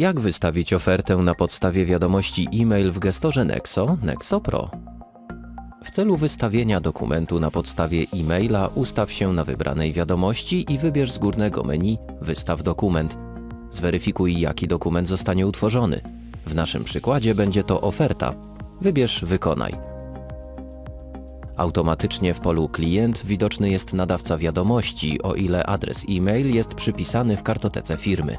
Jak wystawić ofertę na podstawie wiadomości e-mail w gestorze Nexo Nexo Pro? W celu wystawienia dokumentu na podstawie e-maila ustaw się na wybranej wiadomości i wybierz z górnego menu Wystaw dokument. Zweryfikuj jaki dokument zostanie utworzony. W naszym przykładzie będzie to oferta. Wybierz Wykonaj. Automatycznie w polu Klient widoczny jest nadawca wiadomości, o ile adres e-mail jest przypisany w kartotece firmy.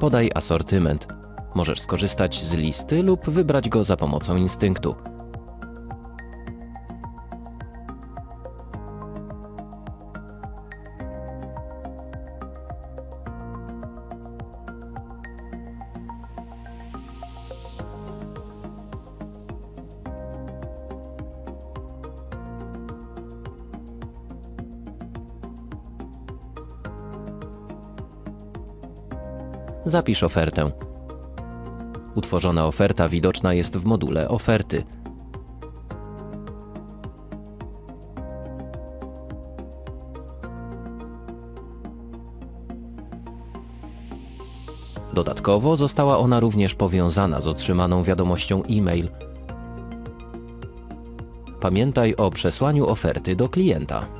Podaj asortyment. Możesz skorzystać z listy lub wybrać go za pomocą instynktu. Zapisz ofertę. Utworzona oferta widoczna jest w module Oferty. Dodatkowo została ona również powiązana z otrzymaną wiadomością e-mail. Pamiętaj o przesłaniu oferty do klienta.